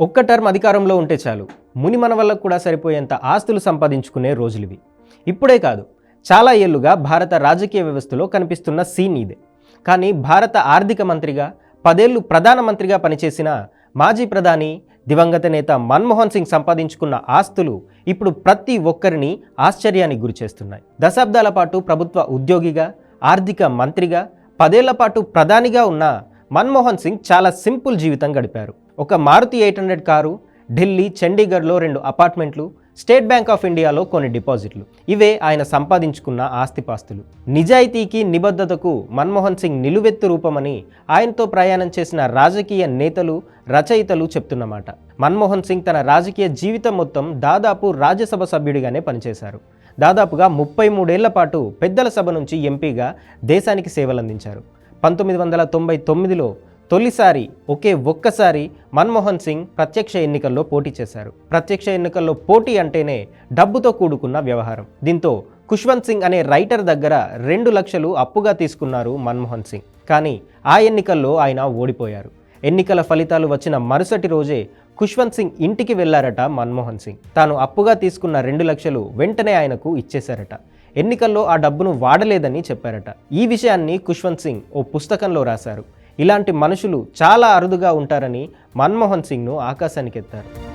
ఒక్క టర్మ్ అధికారంలో ఉంటే చాలు. ముని మన వల్ల కూడా సరిపోయేంత ఆస్తులు సంపాదించుకునే రోజులివి. ఇప్పుడే కాదు చాలా ఏళ్ళుగా భారత రాజకీయ వ్యవస్థలో కనిపిస్తున్న సీన్ ఇదే. కానీ భారత ఆర్థిక మంత్రిగా పదేళ్ళు ప్రధానమంత్రిగా పనిచేసిన మాజీ ప్రధాని దివంగత నేత మన్మోహన్ సింగ్ సంపాదించుకున్న ఆస్తులు ఇప్పుడు ప్రతి ఒక్కరిని ఆశ్చర్యానికి గురిచేస్తున్నాయి దశాబ్దాల పాటు ప్రభుత్వ ఉద్యోగిగా ఆర్థిక మంత్రిగా పదేళ్ళ పాటు ప్రధానిగా ఉన్న మన్మోహన్ సింగ్ చాలా సింపుల్ జీవితం గడిపారు. ఒక Maruti eight hundred car Delhi చండీగఢ్లో రెండు అపార్ట్మెంట్లు స్టేట్ బ్యాంక్ ఆఫ్ ఇండియాలో కొన్ని డిపాజిట్లు. ఇవే ఆయన సంపాదించుకున్న ఆస్తిపాస్తులు. నిజాయితీకి నిబద్ధతకు మన్మోహన్ సింగ్ నిలువెత్తు రూపమని ఆయనతో ప్రయాణం చేసిన రాజకీయ నేతలు రచయితలు చెప్తున్నమాట. మన్మోహన్ సింగ్ తన రాజకీయ జీవితం మొత్తం దాదాపు రాజ్యసభ సభ్యుడిగానే పనిచేశారు. దాదాపుగా ముప్పై మూడేళ్ళ పాటు పెద్దల సభ నుంచి ఎంపీగా దేశానికి సేవలందించారు. పంతొమ్మిది వందల తొంభై తొమ్మిదిలో తొలిసారి ఒకే ఒక్కసారి మన్మోహన్ సింగ్ ప్రత్యక్ష ఎన్నికల్లో పోటీ చేశారు. ప్రత్యక్ష ఎన్నికల్లో పోటీ అంటేనే డబ్బుతో కూడుకున్న వ్యవహారం. దీంతో ఖుష్వంత్ సింగ్ అనే రైటర్ దగ్గర రెండు లక్షలు అప్పుగా తీసుకున్నారు మన్మోహన్ సింగ్. కానీ ఆ ఎన్నికల్లో ఆయన ఓడిపోయారు. ఎన్నికల ఫలితాలు వచ్చిన మరుసటి రోజే ఖుష్వంత్ సింగ్ ఇంటికి వెళ్ళారట మన్మోహన్ సింగ్. తాను అప్పుగా తీసుకున్న రెండు లక్షలు వెంటనే ఆయనకు ఇచ్చేశారట. ఎన్నికల్లో ఆ డబ్బును వాడలేదని చెప్పారట. ఈ విషయాన్ని ఖుష్వంత్ సింగ్ ఓ పుస్తకంలో రాశారు. ఇలాంటి మనుషులు చాలా అరుదుగా ఉంటారని మన్మోహన్ సింగ్ను ఆకాశానికి ఎత్తారు